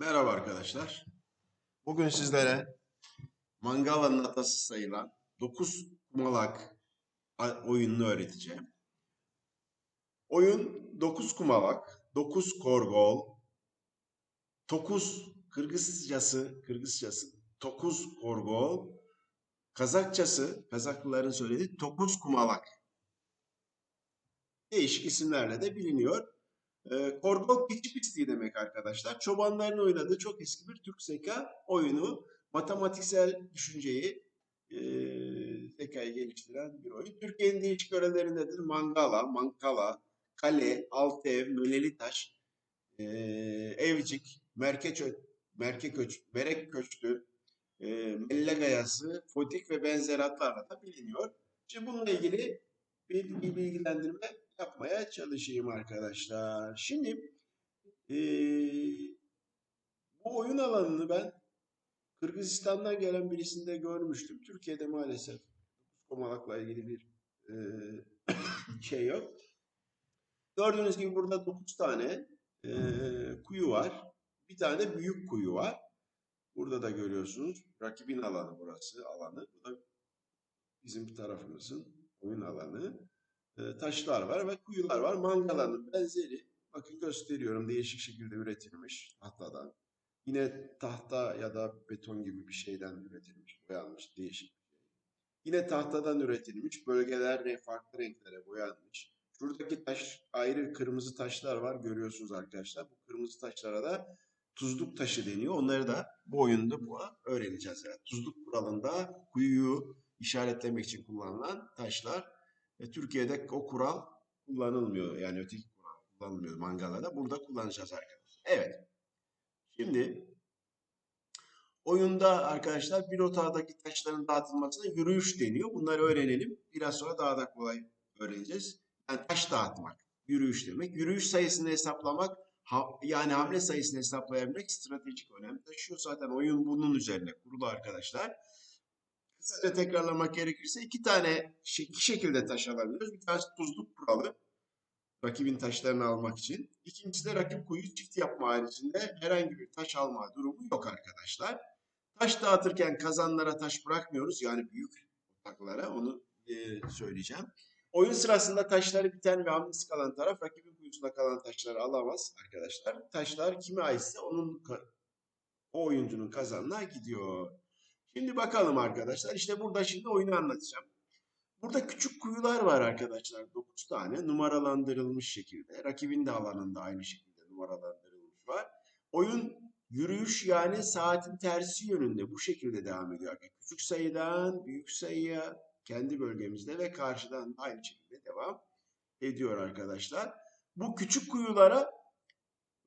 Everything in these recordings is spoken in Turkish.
Merhaba arkadaşlar. Bugün sizlere Mangala'nın atası sayılan 9 kumalak oyununu öğreteceğim. Oyun 9 kumalak, 9 korgol, 9 Kırgızcası, Kırgızcası 9 korgol, Kazakçası, Kazaklıların söylediği 9 kumalak. Değişik isimlerle de biliniyor. E, Korgol keçi demek arkadaşlar. Çobanların oynadığı çok eski bir Türk zeka oyunu. Matematiksel düşünceyi, e, zekayı geliştiren bir oyun. Türkiye'nin değişik yörelerindedir. Mangala, Mankala, Kale, Altev, Melelitaş, e, Evcik, Merkeçö, Merkeköç, Merekköçlü, e, Mellegayası, Fotik ve benzeri adlarla da biliniyor. Şimdi bununla ilgili bilgi bilgilendirme yapmaya çalışayım arkadaşlar. Şimdi eee, bu oyun alanını ben Kırgızistan'dan gelen birisinde görmüştüm. Türkiye'de maalesef komalakla ilgili bir eee, şey yok. Gördüğünüz gibi burada 9 tane eee, kuyu var. Bir tane büyük kuyu var. Burada da görüyorsunuz. Rakibin alanı burası alanı. Bu da bizim tarafımızın oyun alanı. E, taşlar var ve kuyular var. Mangalanın benzeri. Bakın gösteriyorum değişik şekilde üretilmiş tahtadan. Yine tahta ya da beton gibi bir şeyden üretilmiş, boyanmış değişik. şey. Yine tahtadan üretilmiş, bölgeler farklı renklere boyanmış. Şuradaki taş ayrı kırmızı taşlar var görüyorsunuz arkadaşlar. Bu kırmızı taşlara da tuzluk taşı deniyor. Onları da bu oyunda bu öğreneceğiz. Yani tuzluk kuralında kuyuyu işaretlemek için kullanılan taşlar. E, Türkiye'de o kural kullanılmıyor. Yani öteki kural kullanılmıyor Mangala'da. Burada kullanacağız arkadaşlar. Evet. Şimdi oyunda arkadaşlar bir otağdaki taşların dağıtılmasına yürüyüş deniyor. Bunları öğrenelim. Biraz sonra daha da kolay öğreneceğiz. Yani taş dağıtmak, yürüyüş demek. Yürüyüş sayısını hesaplamak, ha- yani hamle sayısını hesaplayabilmek stratejik önem taşıyor. Zaten oyun bunun üzerine kurulu arkadaşlar. Kısaca tekrarlamak gerekirse iki tane iki şekilde taş alabiliyoruz. Bir tanesi tuzluk kuralı. Rakibin taşlarını almak için. İkincisi de rakip kuyu çift yapma haricinde herhangi bir taş alma durumu yok arkadaşlar. Taş dağıtırken kazanlara taş bırakmıyoruz. Yani büyük otaklara onu e, söyleyeceğim. Oyun sırasında taşları biten ve hamlesi kalan taraf rakibin kuyusunda kalan taşları alamaz arkadaşlar. Taşlar kime aitse onun o oyuncunun kazanına gidiyor. Şimdi bakalım arkadaşlar. İşte burada şimdi oyunu anlatacağım. Burada küçük kuyular var arkadaşlar. 9 tane numaralandırılmış şekilde. Rakibin de alanında aynı şekilde numaralandırılmış var. Oyun yürüyüş yani saatin tersi yönünde bu şekilde devam ediyor. Küçük sayıdan büyük sayıya kendi bölgemizde ve karşıdan da aynı şekilde devam ediyor arkadaşlar. Bu küçük kuyulara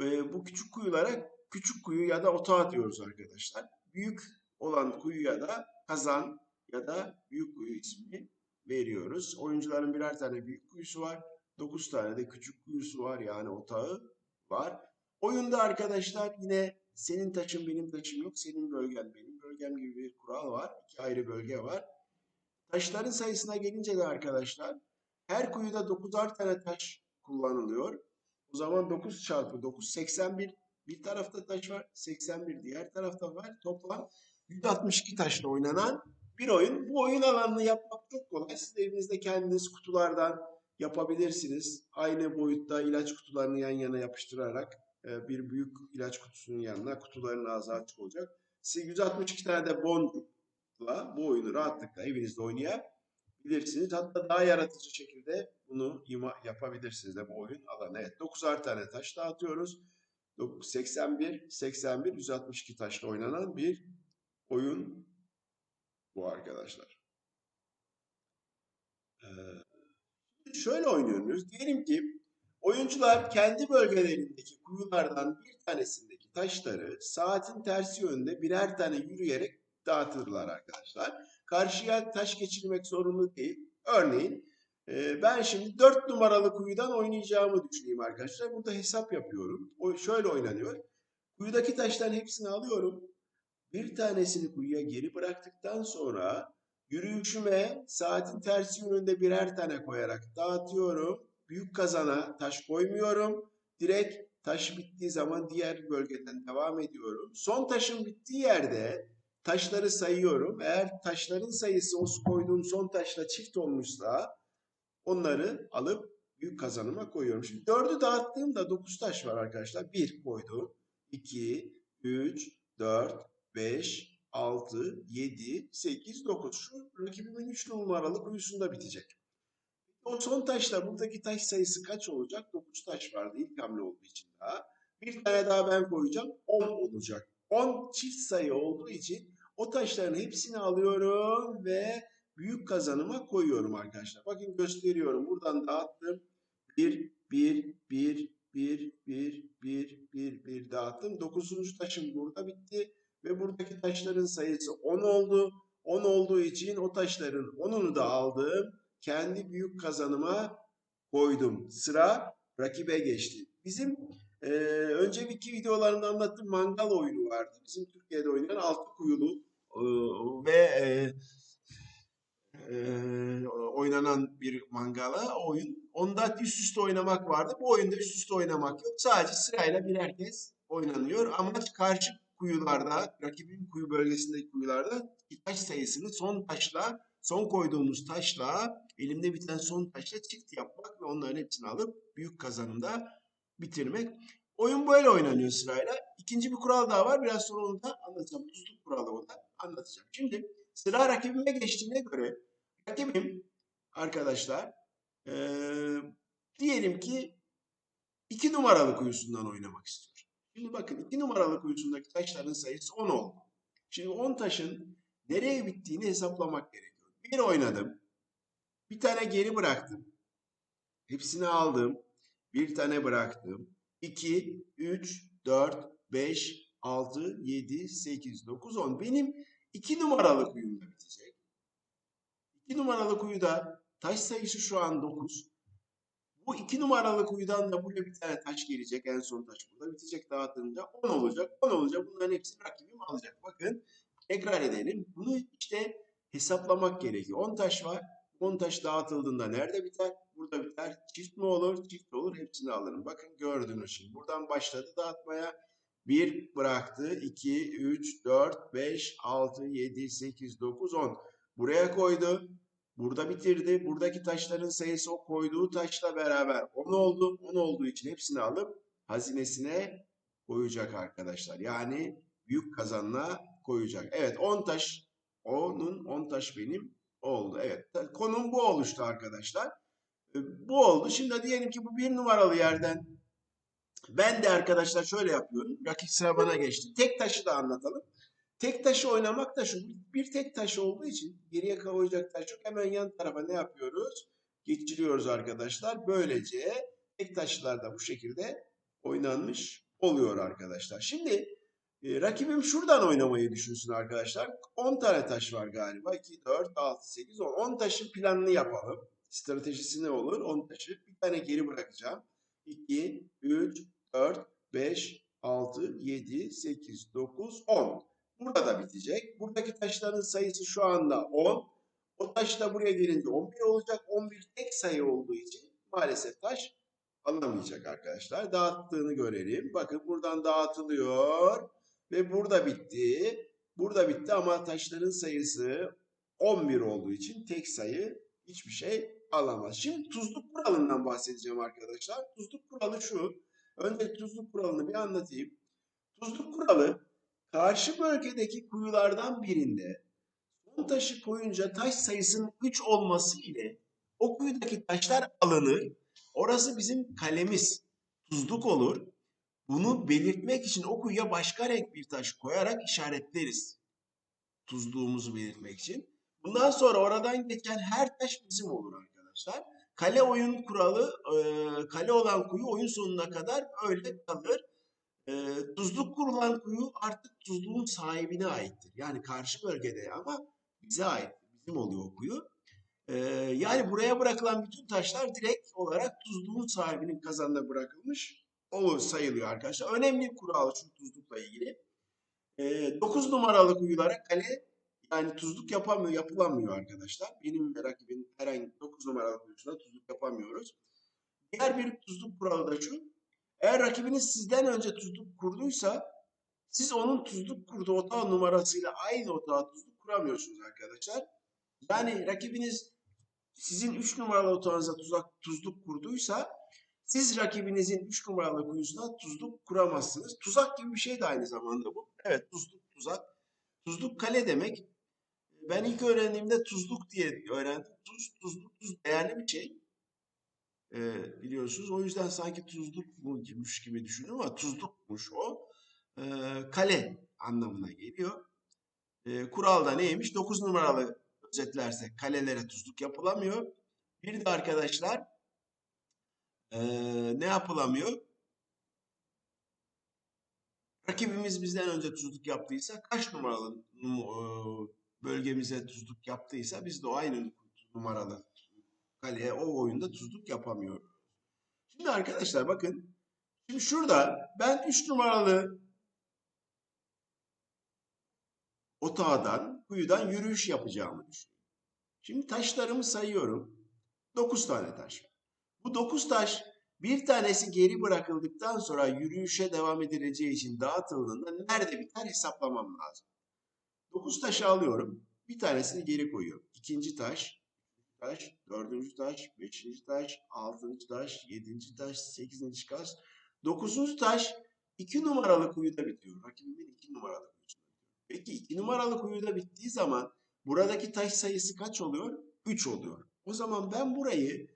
e, bu küçük kuyulara küçük kuyu ya da otağı diyoruz arkadaşlar. Büyük olan kuyuya da kazan ya da büyük kuyu ismini veriyoruz. Oyuncuların birer tane büyük kuyusu var. 9 tane de küçük kuyusu var yani otağı var. Oyunda arkadaşlar yine senin taşın benim taşım yok. Senin bölgen benim bölgem gibi bir kural var. İki ayrı bölge var. Taşların sayısına gelince de arkadaşlar her kuyuda 9'ar tane taş kullanılıyor. O zaman 9 çarpı 9 81 bir tarafta taş var 81 diğer tarafta var. Toplam 162 taşla oynanan bir oyun. Bu oyun alanını yapmak çok kolay. Siz de evinizde kendiniz kutulardan yapabilirsiniz. Aynı boyutta ilaç kutularını yan yana yapıştırarak e, bir büyük ilaç kutusunun yanına kutuların ağzı açık olacak. Siz 162 tane de boncukla bu oyunu rahatlıkla evinizde oynayabilirsiniz. Hatta daha yaratıcı şekilde bunu yapabilirsiniz de bu oyun alanı. Evet 9'ar tane taş dağıtıyoruz. 9, 81, 81, 162 taşla oynanan bir oyun bu arkadaşlar. Ee, şöyle oynuyoruz. Diyelim ki oyuncular kendi bölgelerindeki kuyulardan bir tanesindeki taşları saatin tersi yönde birer tane yürüyerek dağıtırlar arkadaşlar. Karşıya taş geçirmek zorunlu değil. Örneğin e, ben şimdi 4 numaralı kuyudan oynayacağımı düşüneyim arkadaşlar. Burada hesap yapıyorum. O şöyle oynanıyor. Kuyudaki taşların hepsini alıyorum. Bir tanesini kuyuya geri bıraktıktan sonra yürüyüşüme saatin tersi yönünde birer tane koyarak dağıtıyorum. Büyük kazana taş koymuyorum. Direkt taş bittiği zaman diğer bölgeden devam ediyorum. Son taşın bittiği yerde taşları sayıyorum. Eğer taşların sayısı o koyduğum son taşla çift olmuşsa onları alıp büyük kazanıma koyuyorum. Şimdi 4'ü dağıttığımda 9 taş var arkadaşlar. 1 koydum. 2, 3, 4, 5, 6, 7, 8, 9. Şu rakibimin 3 numaralı kuyusunda bitecek. O son taşla buradaki taş sayısı kaç olacak? 9 taş vardı ilk hamle olduğu için daha. Bir tane daha ben koyacağım. 10 olacak. 10 çift sayı olduğu için o taşların hepsini alıyorum ve büyük kazanıma koyuyorum arkadaşlar. Bakın gösteriyorum. Buradan dağıttım. 1, 1, 1, 1, 1, 1, 1, 1 dağıttım. 9. taşım burada bitti. Ve buradaki taşların sayısı 10 oldu. 10 olduğu için o taşların 10'unu da aldım. Kendi büyük kazanıma koydum. Sıra rakibe geçti. Bizim e, önceki videolarımda anlattığım mangal oyunu vardı. Bizim Türkiye'de oynanan altı kuyulu e, ve e, e, oynanan bir mangala oyun. Onda üst üste oynamak vardı. Bu oyunda üst üste oynamak yok. Sadece sırayla birer kez oynanıyor. Amaç karşı kuyularda, rakibin kuyu bölgesindeki kuyularda taş sayısını son taşla, son koyduğumuz taşla, elimde biten son taşla çift yapmak ve onların hepsini alıp büyük kazanımda bitirmek. Oyun böyle oynanıyor sırayla. İkinci bir kural daha var. Biraz sonra onu da anlatacağım. Tuzluk kuralı o da anlatacağım. Şimdi sıra rakibime geçtiğine göre rakibim arkadaşlar eee, diyelim ki iki numaralı kuyusundan oynamak istiyor. Şimdi bakın iki numaralı kuyusundaki taşların sayısı 10 oldu. Şimdi 10 taşın nereye bittiğini hesaplamak gerekiyor. Bir oynadım. Bir tane geri bıraktım. Hepsini aldım. Bir tane bıraktım. 2, 3, 4, 5, 6, 7, 8, 9, 10. Benim 2 numaralı kuyumda bitecek. 2 numaralı kuyuda taş sayısı şu an 9. Bu 2 numaralı kuyudan da buraya bir tane taş gelecek. En son taş burada bitecek dağıtınca 10 olacak. 10 olacak. Bunların hepsini rakibim alacak. Bakın tekrar edelim. Bunu işte hesaplamak gerekiyor. 10 taş var. 10 taş dağıtıldığında nerede biter? Burada biter. Çift mi olur? Çift olur. Hepsini alırım. Bakın gördünüz şimdi. Buradan başladı dağıtmaya. 1 bıraktı. 2, 3, 4, 5, 6, 7, 8, 9, 10. Buraya koydu. Burada bitirdi. Buradaki taşların sayısı o koyduğu taşla beraber 10 oldu. 10 olduğu için hepsini alıp hazinesine koyacak arkadaşlar. Yani büyük kazanına koyacak. Evet 10 taş onun 10 taş benim oldu. Evet konum bu oluştu arkadaşlar. E, Bu oldu. Şimdi diyelim ki bu bir numaralı yerden ben de arkadaşlar şöyle yapıyorum. Rakip sıra bana geçti. Tek taşı da anlatalım. Tek taşı oynamak da şu. Bir tek taş olduğu için geriye koyacak taş yok. Hemen yan tarafa ne yapıyoruz? Geçiriyoruz arkadaşlar. Böylece tek taşlar da bu şekilde oynanmış oluyor arkadaşlar. Şimdi e, rakibim şuradan oynamayı düşünsün arkadaşlar. 10 tane taş var galiba. 2, 4, 6, 8, 10. 10 taşın planını yapalım. Stratejisi ne olur? 10 taşı. Bir tane geri bırakacağım. 2, 3, 4, 5, 6, 7, 8, 9, 10. Burada da bitecek. Buradaki taşların sayısı şu anda 10. O taş da buraya gelince 11 olacak. 11 tek sayı olduğu için maalesef taş alamayacak arkadaşlar. Dağıttığını görelim. Bakın buradan dağıtılıyor. Ve burada bitti. Burada bitti ama taşların sayısı 11 olduğu için tek sayı hiçbir şey alamaz. Şimdi tuzluk kuralından bahsedeceğim arkadaşlar. Tuzluk kuralı şu. Önce tuzluk kuralını bir anlatayım. Tuzluk kuralı karşı bölgedeki kuyulardan birinde son taşı koyunca taş sayısının 3 olması ile o kuyudaki taşlar alınır. Orası bizim kalemiz. Tuzluk olur. Bunu belirtmek için o kuyuya başka renk bir taş koyarak işaretleriz. Tuzluğumuzu belirtmek için. Bundan sonra oradan geçen her taş bizim olur arkadaşlar. Kale oyun kuralı, kale olan kuyu oyun sonuna kadar öyle kalır. E, tuzluk kurulan kuyu artık tuzluğun sahibine aittir. Yani karşı bölgede ama bize ait. Bizim oluyor o kuyu. E, yani buraya bırakılan bütün taşlar direkt olarak tuzluğun sahibinin kazanına bırakılmış olur sayılıyor arkadaşlar. Önemli bir kural şu tuzlukla ilgili. E, 9 numaralı kuyulara kale yani tuzluk yapamıyor, yapılamıyor arkadaşlar. Benim rakibin herhangi 9 numaralı kuyusuna tuzluk yapamıyoruz. Diğer bir tuzluk kuralı da şu. Eğer rakibiniz sizden önce tuzluk kurduysa siz onun tuzluk kurduğu otağın numarasıyla aynı otağa tuzluk kuramıyorsunuz arkadaşlar. Yani rakibiniz sizin 3 numaralı otağınıza tuzak, tuzluk kurduysa siz rakibinizin 3 numaralı kuyusuna tuzluk kuramazsınız. Tuzak gibi bir şey de aynı zamanda bu. Evet tuzluk tuzak. Tuzluk kale demek. Ben ilk öğrendiğimde tuzluk diye öğrendim. Tuz, tuzluk, tuz değerli bir şey. Ee, biliyorsunuz. O yüzden sanki tuzlukmuş gibi düşünüyorum ama tuzlukmuş o. Ee, kale anlamına geliyor. Ee, kuralda neymiş? 9 numaralı özetlerse kalelere tuzluk yapılamıyor. Bir de arkadaşlar ee, ne yapılamıyor? Rakibimiz bizden önce tuzluk yaptıysa kaç numaralı num- e, bölgemize tuzluk yaptıysa biz de aynı numaralı kaleye o oyunda tuzluk yapamıyoruz. Şimdi arkadaşlar bakın. Şimdi şurada ben 3 numaralı otağdan, kuyudan yürüyüş yapacağımı düşünüyorum. Şimdi taşlarımı sayıyorum. 9 tane taş. Bu 9 taş bir tanesi geri bırakıldıktan sonra yürüyüşe devam edileceği için dağıtıldığında nerede biter hesaplamam lazım. 9 taşı alıyorum. Bir tanesini geri koyuyorum. İkinci taş, taş, dördüncü taş, beşinci taş, altıncı taş, yedinci taş, sekizinci taş, dokuzuncu taş iki numaralı kuyuda bitiyor. Rakibimin iki numaralı kuyusunda bitiyor. Peki iki numaralı kuyuda bittiği zaman buradaki taş sayısı kaç oluyor? 3 oluyor. O zaman ben burayı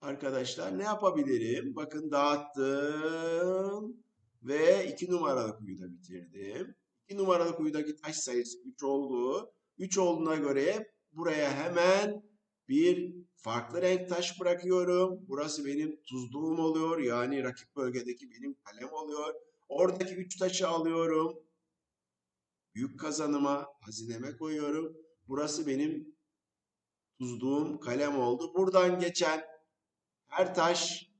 arkadaşlar ne yapabilirim? Bakın dağıttım ve 2 numaralı kuyuda bitirdim. 2 numaralı kuyudaki taş sayısı 3 oldu. 3 olduğuna göre buraya hemen bir farklı renk taş bırakıyorum. Burası benim tuzluğum oluyor. Yani rakip bölgedeki benim kalem oluyor. Oradaki 3 taşı alıyorum. Büyük kazanıma, hazineme koyuyorum. Burası benim tuzluğum, kalem oldu. Buradan geçen her taş,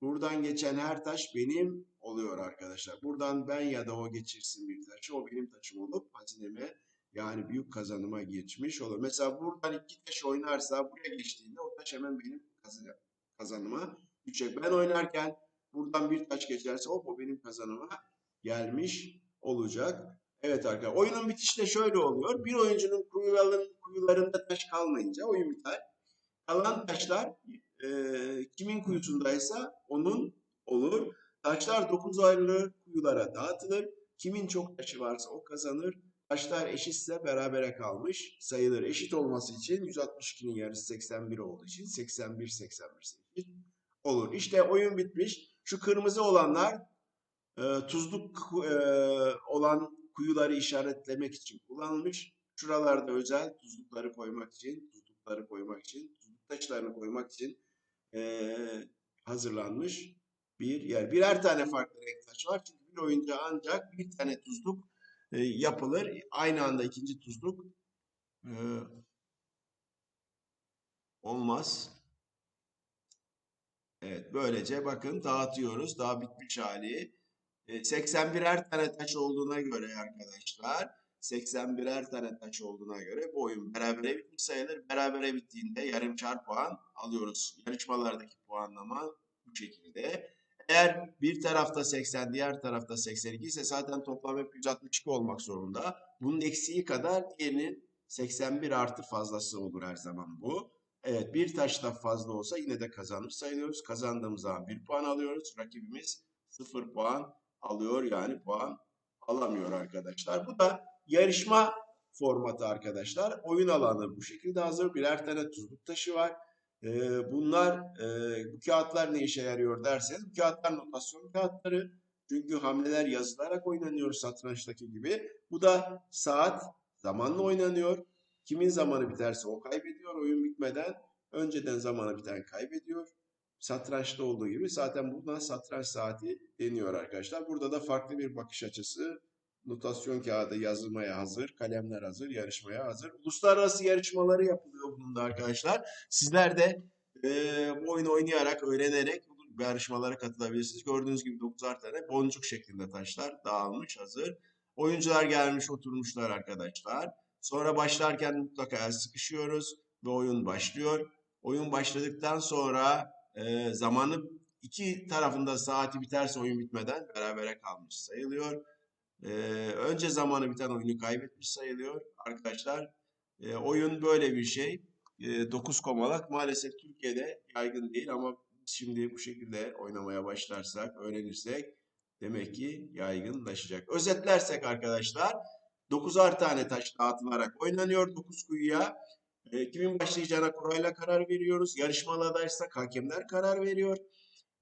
buradan geçen her taş benim oluyor arkadaşlar. Buradan ben ya da o geçirsin bir taşı, o benim taşım olup hazineme yani büyük kazanıma geçmiş olur. Mesela buradan iki taş oynarsa buraya geçtiğinde o taş hemen benim kazan- kazanıma düşecek. Ben oynarken buradan bir taş geçerse hop o benim kazanıma gelmiş olacak. Evet arkadaşlar oyunun bitişi de şöyle oluyor. Bir oyuncunun kuyuların, kuyularında taş kalmayınca oyun biter. Kalan taşlar e, kimin kuyusundaysa onun olur. Taşlar 9 ayrı kuyulara dağıtılır. Kimin çok taşı varsa o kazanır. Taşlar eşitse berabere kalmış sayılır. Eşit olması için 162'nin yarısı 81 olduğu için 81 81 eşit olur. İşte oyun bitmiş. Şu kırmızı olanlar e, tuzluk e, olan kuyuları işaretlemek için kullanılmış. Şuralarda özel tuzlukları koymak için, tuzlukları koymak için, tuzluk taşlarını koymak için e, hazırlanmış bir yer. Birer tane farklı renk taş var. Çünkü bir oyuncağa ancak bir tane tuzluk e, yapılır. Aynı anda ikinci tuzluk e, olmaz. Evet böylece bakın dağıtıyoruz. Daha bitmiş hali. E, 81'er tane taş olduğuna göre arkadaşlar 81'er tane taş olduğuna göre bu oyun berabere bitmiş sayılır. Berabere bittiğinde yarım çar puan alıyoruz. Yarışmalardaki puanlama bu şekilde. Eğer bir tarafta 80, diğer tarafta 82 ise zaten toplam hep 162 olmak zorunda. Bunun eksiği kadar diğerinin 81 artı fazlası olur her zaman bu. Evet bir taş da fazla olsa yine de kazanır sayılıyoruz. Kazandığımız zaman 1 puan alıyoruz. Rakibimiz 0 puan alıyor yani puan alamıyor arkadaşlar. Bu da yarışma formatı arkadaşlar. Oyun alanı bu şekilde hazır. Birer tane tuzluk taşı var. Ee, bunlar e, bu kağıtlar ne işe yarıyor derseniz bu kağıtlar notasyon kağıtları. Çünkü hamleler yazılarak oynanıyor satrançtaki gibi. Bu da saat zamanla oynanıyor. Kimin zamanı biterse o kaybediyor oyun bitmeden. Önceden zamanı biten kaybediyor. Satrançta olduğu gibi zaten buradan satranç saati deniyor arkadaşlar. Burada da farklı bir bakış açısı. Notasyon kağıdı yazılmaya hazır, kalemler hazır, yarışmaya hazır. Uluslararası yarışmaları yapılıyor bunun da arkadaşlar. Sizler de e, bu oyunu oynayarak, öğrenerek bu yarışmalara katılabilirsiniz. Gördüğünüz gibi 9'ar tane boncuk şeklinde taşlar dağılmış, hazır. Oyuncular gelmiş, oturmuşlar arkadaşlar. Sonra başlarken mutlaka el sıkışıyoruz ve oyun başlıyor. Oyun başladıktan sonra e, zamanı iki tarafında saati biterse oyun bitmeden berabere kalmış sayılıyor. Ee, önce zamanı biten oyunu kaybetmiş sayılıyor arkadaşlar. Ee, oyun böyle bir şey. Ee, 9 komalak maalesef Türkiye'de yaygın değil ama şimdi bu şekilde oynamaya başlarsak, öğrenirsek demek ki yaygınlaşacak. Özetlersek arkadaşlar 9'ar tane taş dağıtılarak oynanıyor 9 kuyuya. E, kimin başlayacağına kurayla karar veriyoruz. Yarışmalardaysa hakemler karar veriyor.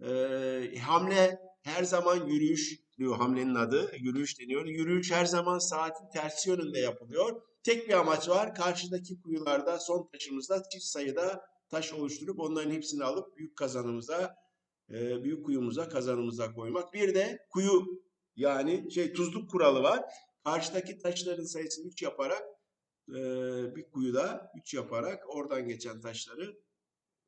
E, hamle her zaman yürüyüş diyor hamlenin adı. Yürüyüş deniyor. Yürüyüş her zaman saatin tersi yönünde yapılıyor. Tek bir amaç var. Karşıdaki kuyularda son taşımızda çift sayıda taş oluşturup onların hepsini alıp büyük kazanımıza e, büyük kuyumuza kazanımıza koymak. Bir de kuyu yani şey tuzluk kuralı var. Karşıdaki taşların sayısını 3 yaparak e, bir kuyuda 3 yaparak oradan geçen taşları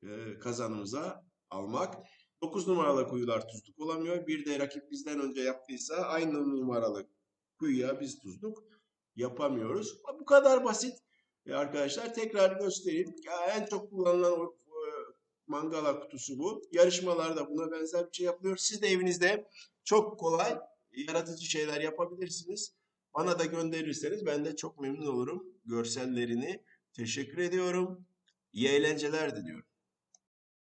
e, kazanımıza almak. 9 numaralı kuyular tuzluk olamıyor. Bir de rakip bizden önce yaptıysa aynı numaralı kuyuya biz tuzluk yapamıyoruz. Bu kadar basit e, arkadaşlar. Tekrar göstereyim. Ya en çok kullanılan o, e, mangala kutusu bu. Yarışmalarda buna benzer bir şey yapılıyor. Siz de evinizde çok kolay yaratıcı şeyler yapabilirsiniz. Bana da gönderirseniz ben de çok memnun olurum görsellerini. Teşekkür ediyorum. İyi eğlenceler diliyorum.